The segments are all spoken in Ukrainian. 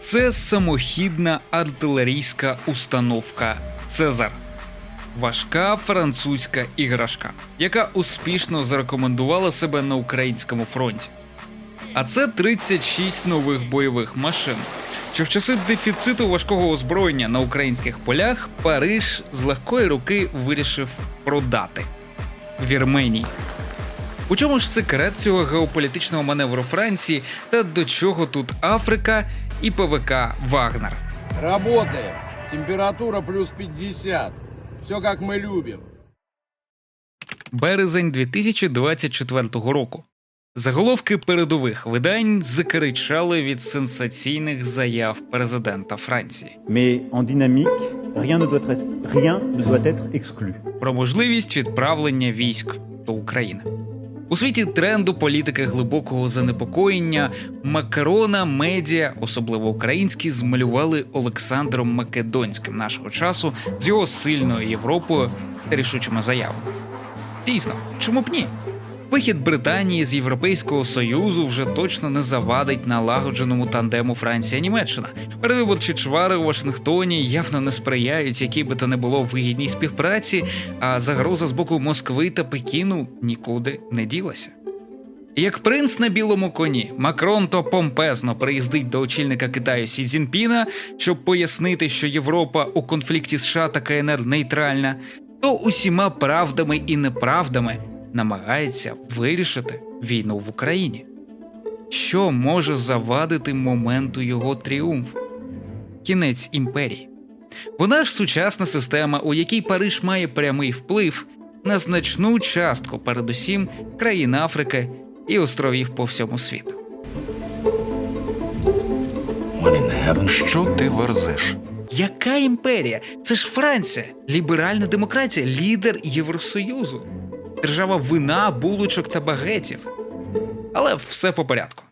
Це самохідна артилерійська установка Цезар. Важка французька іграшка, яка успішно зарекомендувала себе на українському фронті. А це 36 нових бойових машин, що в часи дефіциту важкого озброєння на українських полях Париж з легкої руки вирішив продати Вірменії. У чому ж секрет цього геополітичного маневру Франції та до чого тут Африка і ПВК Вагнер? Работаем. Температура плюс 50. Все как мы любим. Березень 2024 року. Заголовки передових видань закричали від сенсаційних заяв президента Франції Mais en dynamique, rien ne doit être, rien ne doit être exclu. про можливість відправлення військ до України. У світі тренду політики глибокого занепокоєння Макарона медіа, особливо українські, змалювали Олександром Македонським нашого часу з його сильною Європою та рішучими заявами. Дійсно, чому б ні? Вихід Британії з Європейського союзу вже точно не завадить налагодженому тандему Франція-Німеччина. Передвиборчі чвари у Вашингтоні явно не сприяють, якій би то не було вигідній співпраці, а загроза з боку Москви та Пекіну нікуди не ділася. Як принц на білому коні, Макрон то помпезно приїздить до очільника Китаю Сі Цзіньпіна, щоб пояснити, що Європа у конфлікті США та КНР нейтральна, то усіма правдами і неправдами намагається вирішити війну в Україні. Що може завадити моменту його тріумфу? Кінець імперії. Вона ж сучасна система, у якій Париж має прямий вплив на значну частку, передусім країн Африки і островів по всьому світу. Що ти верзеш? Яка імперія? Це ж Франція, ліберальна демократія, лідер Євросоюзу, держава вина, булочок та багетів. Але все по порядку.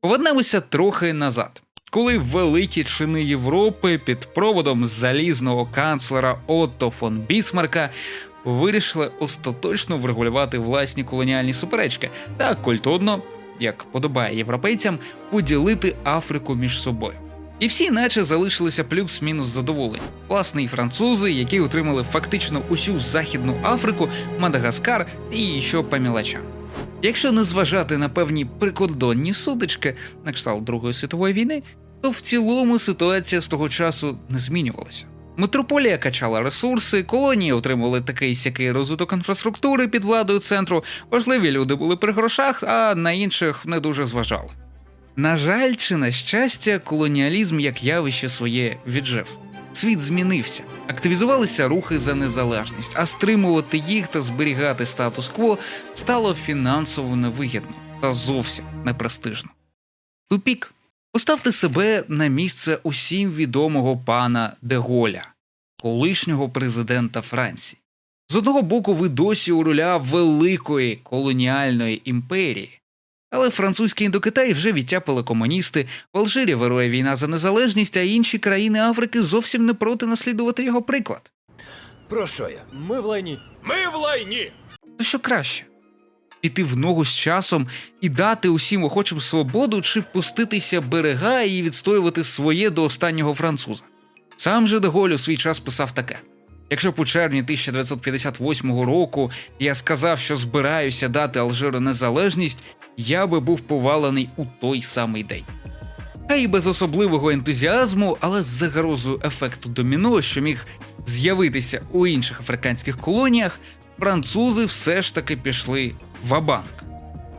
Повернемося трохи назад. Коли великі чини Європи під проводом залізного канцлера Отто фон Бісмарка вирішили остаточно врегулювати власні колоніальні суперечки та культурно, як подобає європейцям, поділити Африку між собою. І всі наче залишилися плюс-мінус задоволені. Власне, і французи, які отримали фактично усю Західну Африку, Мадагаскар і що по мілочам. Якщо не зважати на певні прикордонні сутички, на кшталт Другої світової війни, то в цілому ситуація з того часу не змінювалася. Метрополія качала ресурси, колонії отримували такий сякий розвиток інфраструктури під владою центру, важливі люди були при грошах, а на інших не дуже зважали. На жаль, чи на щастя, колоніалізм як явище своє віджив. Світ змінився, активізувалися рухи за незалежність, а стримувати їх та зберігати статус-кво стало фінансово невигідно та зовсім непрестижно. Тупік. Поставте себе на місце усім відомого пана Деголя, колишнього президента Франції. З одного боку, ви досі у руля великої колоніальної імперії, але французький індокитай вже відтяпали комуністи, в Алжирі вирує війна за незалежність, а інші країни Африки зовсім не проти наслідувати його приклад. Про що я? Ми в лайні. Ми в лайні! То що краще? Піти в ногу з часом і дати усім охочим свободу чи пуститися берега і відстоювати своє до останнього француза. Сам же Деголь у свій час писав таке: якщо б у червні 1958 року я сказав, що збираюся дати Алжиру незалежність, я би був повалений у той самий день. А і без особливого ентузіазму, але з загрозою ефекту доміно, що міг з'явитися у інших африканських колоніях, французи все ж таки пішли в абанк.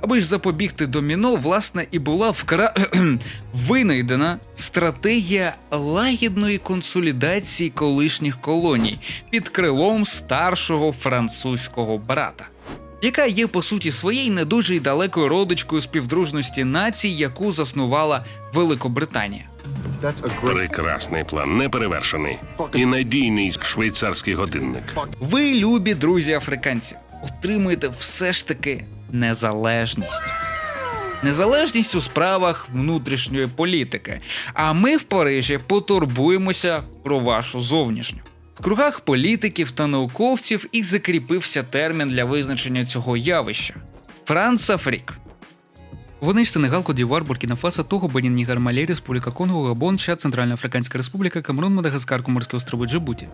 Аби ж запобігти доміно, власне, і була вкра... винайдена стратегія лагідної консолідації колишніх колоній під крилом старшого французького брата, яка є по суті своєю не дуже й далекою родичкою співдружності націй, яку заснувала Великобританія. Прекрасний план, неперевершений. І надійний швейцарський годинник. Ви, любі друзі африканці, отримуєте все ж таки незалежність. Незалежність у справах внутрішньої політики. А ми в Парижі потурбуємося про вашу зовнішню. В кругах політиків та науковців і закріпився термін для визначення цього явища Францафрік. Вони ж Сенегал, Кодівар, Буркіна Фасо, Того, Бенін, Нігер, Малі, Республіка Конго, Габон, Чад, Центральна Африканська Республіка, Камерун, Мадагаскар, Коморські острови, Джибуті.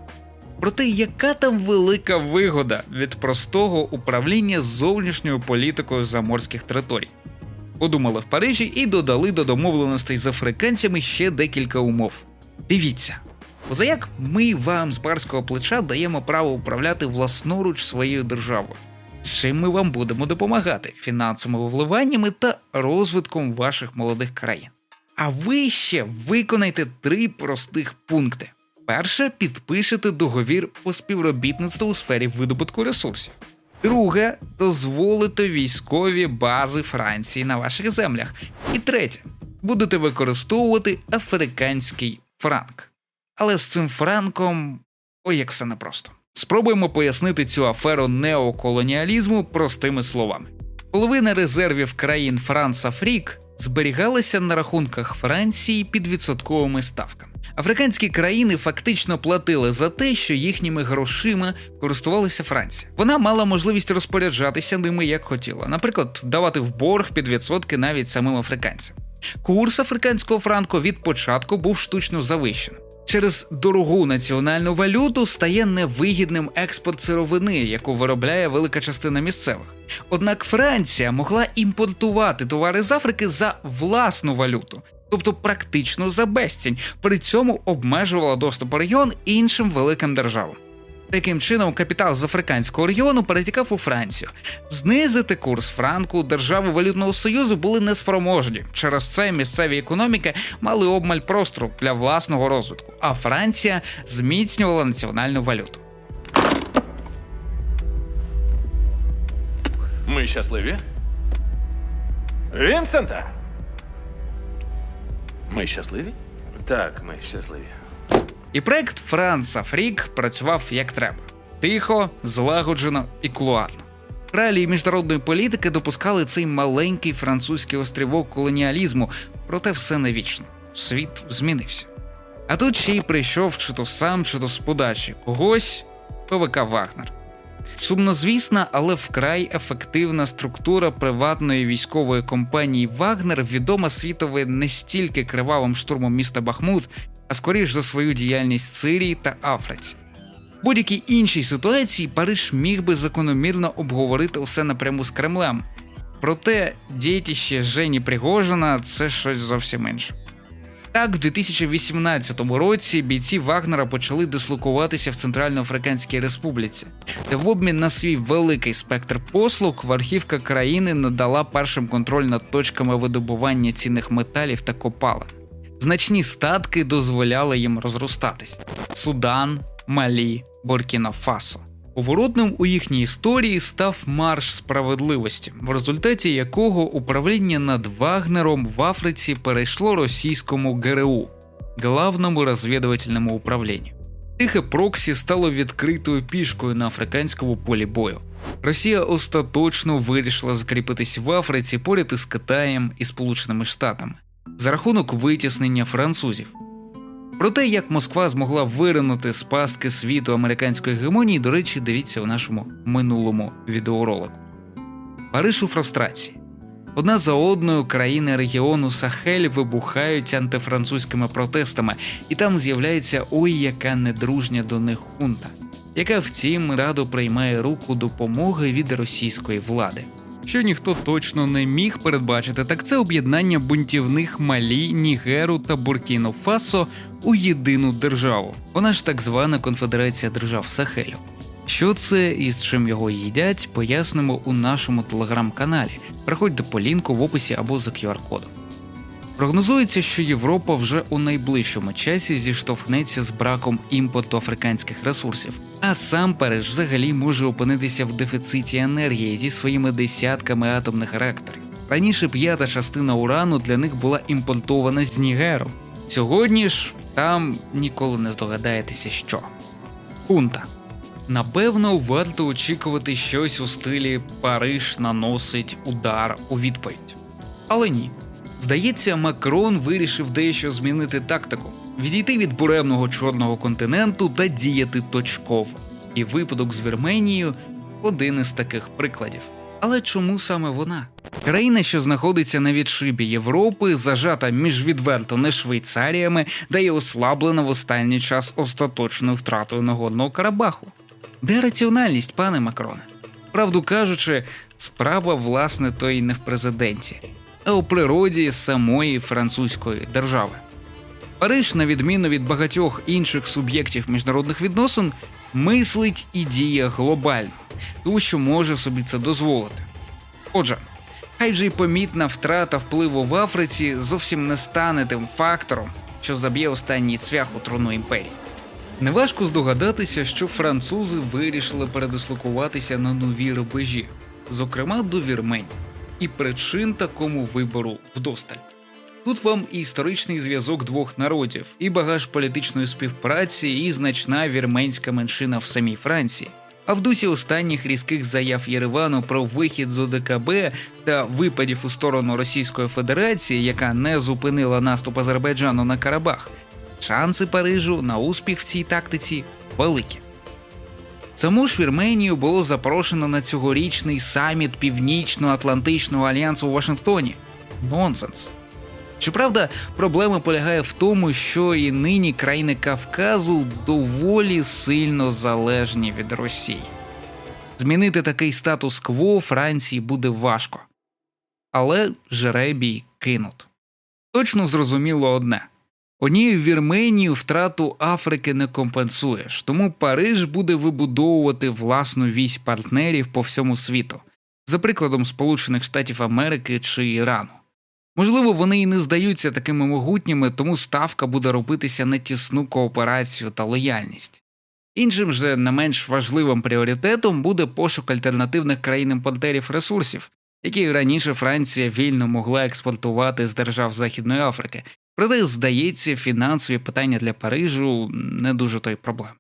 Проте яка там велика вигода від простого управління зовнішньою політикою заморських територій? Подумали в Парижі і додали до домовленостей з африканцями ще декілька умов. Дивіться. Позаяк ми вам з барського плеча даємо право управляти власноруч своєю державою. Чим ми вам будемо допомагати фінансовими вливаннями та розвитком ваших молодих країн. А ви ще виконайте три простих пункти. Перше, підпишете договір по співробітництву у сфері видобутку ресурсів. Друге, дозволите військові бази Франції на ваших землях. І третє, будете використовувати африканський франк. Але з цим франком ой, як все непросто. Спробуємо пояснити цю аферу неоколоніалізму простими словами. Половина резервів країн Франц-Афрік зберігалася на рахунках Франції під відсотковими ставками. Африканські країни фактично платили за те, що їхніми грошима користувалася Франція. Вона мала можливість розпоряджатися ними як хотіла, наприклад, давати в борг під відсотки навіть самим африканцям. Курс африканського франку від початку був штучно завищеним. Через дорогу національну валюту стає невигідним експорт сировини, яку виробляє велика частина місцевих. Однак Франція могла імпортувати товари з Африки за власну валюту, тобто практично за безцінь, при цьому обмежувала доступ регіон іншим великим державам. Таким чином, капітал з африканського регіону перетікав у Францію. Знизити курс франку держави валютного союзу були неспроможні. Через це місцеві економіки мали обмаль простору для власного розвитку, а Франція зміцнювала національну валюту. Ми щасливі? Вінсента! Ми щасливі? Так, ми щасливі. І проект Франц Афрік працював як треба: тихо, злагоджено і кулуарно. Реалії міжнародної політики допускали цей маленький французький острівок колоніалізму, проте все не вічно. Світ змінився. А тут ще й прийшов чи то сам, чи то з подачі когось ПВК Вагнер. Сумнозвісна, але вкрай ефективна структура приватної військової компанії Вагнер відома світові не стільки кривавим штурмом міста Бахмут, а скоріш за свою діяльність в Сирії та Африці. В будь-якій іншій ситуації Париж міг би закономірно обговорити усе напряму з Кремлем. Проте діятіще Жені Пригожина це щось зовсім інше. Так, в 2018 році бійці Вагнера почали дислокуватися в Центральноафриканській Республіці, де в обмін на свій великий спектр послуг верхівка країни надала першим контроль над точками видобування цінних металів та копалин. Значні статки дозволяли їм розростатись: Судан, Малі, Буркіна Фасо. Поворотним у їхній історії став марш справедливості, в результаті якого управління над Вагнером в Африці перейшло російському ГРУ главному розвідувальному управлінню. Тихе проксі стало відкритою пішкою на африканському полі бою. Росія остаточно вирішила закріпитись в Африці поряд із Китаєм і Сполученими Штатами за рахунок витіснення французів. Про те, як Москва змогла виринути з пастки світу американської гегемонії, до речі, дивіться у нашому минулому відеоролику. Париж у фрустрації. Одна за одною країни регіону Сахель вибухають антифранцузькими протестами, і там з'являється ой, яка недружня до них хунта, яка втім радо приймає руку допомоги від російської влади. Що ніхто точно не міг передбачити, так це об'єднання бунтівних Малі, Нігеру та Буркіно Фасо у єдину державу. Вона ж так звана Конфедерація держав Сахелю. Що це і з чим його їдять, пояснимо у нашому телеграм-каналі. Приходьте по лінку в описі або за QR-кодом. Прогнозується, що Європа вже у найближчому часі зіштовхнеться з браком імпорту африканських ресурсів, а сам Париж взагалі може опинитися в дефіциті енергії зі своїми десятками атомних реакторів. Раніше п'ята частина урану для них була імпортована з Нігеру. Сьогодні ж там ніколи не здогадаєтеся, що. Хунта. Напевно, варто очікувати щось у стилі Париж наносить удар у відповідь. Але ні. Здається, Макрон вирішив дещо змінити тактику, відійти від буремного чорного континенту та діяти точково. І випадок з Вірменією один із таких прикладів. Але чому саме вона? Країна, що знаходиться на відшибі Європи, зажата між відверто не Швейцаріями, де є ослаблена в останній час остаточною втратою нагодного Карабаху. Де раціональність, пане Макроне? Правду кажучи, справа власне то й не в президенті, а у природі самої французької держави. Париж, на відміну від багатьох інших суб'єктів міжнародних відносин, мислить і діє глобально, тому що може собі це дозволити. Отже, хай вже й помітна втрата впливу в Африці зовсім не стане тим фактором, що заб'є останній цвях у труну імперії. Неважко здогадатися, що французи вирішили передислокуватися на нові рубежі, зокрема до Вірменії, і причин такому вибору вдосталь. Тут вам і історичний зв'язок двох народів, і багаж політичної співпраці, і значна вірменська меншина в самій Франції. А в дусі останніх різких заяв Єревану про вихід з ОДКБ та випадів у сторону Російської Федерації, яка не зупинила наступ Азербайджану на Карабах, шанси Парижу на успіх в цій тактиці великі. Саму ж Вірменію було запрошено на цьогорічний саміт Північно-Атлантичного альянсу у Вашингтоні. Нонсенс. Щоправда, проблема полягає в тому, що і нині країни Кавказу доволі сильно залежні від Росії. Змінити такий статус-кво Франції буде важко. Але жеребій кинут. Точно зрозуміло одне: однією Вірменію втрату Африки не компенсуєш, тому Париж буде вибудовувати власну вісь партнерів по всьому світу, за прикладом Сполучених Штатів Америки чи Ірану. Можливо, вони і не здаються такими могутніми, тому ставка буде робитися на тісну кооперацію та лояльність. Іншим же не менш важливим пріоритетом буде пошук альтернативних країн-імпортерів ресурсів, які раніше Франція вільно могла експортувати з держав Західної Африки. Проте, здається, фінансові питання для Парижу не дуже той проблем.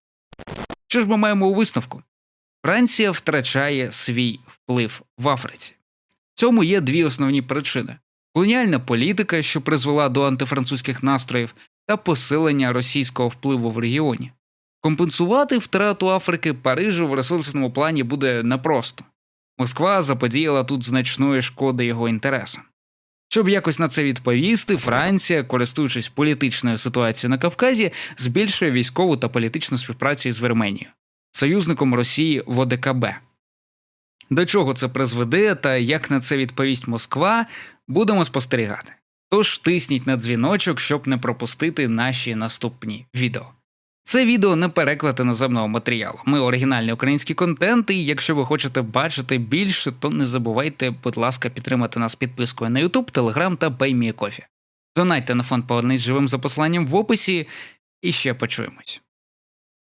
Що ж ми маємо у висновку? Франція втрачає свій вплив в Африці. В цьому є дві основні причини колоніальна політика, що призвела до антифранцузьких настроїв, та посилення російського впливу в регіоні. Компенсувати втрату Африки Парижу в ресурсному плані буде непросто. Москва заподіяла тут значної шкоди його інтересам. Щоб якось на це відповісти, Франція, користуючись політичною ситуацією на Кавказі, збільшує військову та політичну співпрацю з Вірменією, союзником Росії в ОДКБ. До чого це призведе та як на це відповість Москва, будемо спостерігати. Тож тисніть на дзвіночок, щоб не пропустити наші наступні відео. Це відео не переклад іноземного матеріалу. Ми оригінальний український контент, і якщо ви хочете бачити більше, то не забувайте, будь ласка, підтримати нас підпискою на YouTube, Telegram та PayMeCoffee. Донайте на фонд «Повернись живим за посланням в описі, і ще почуємось.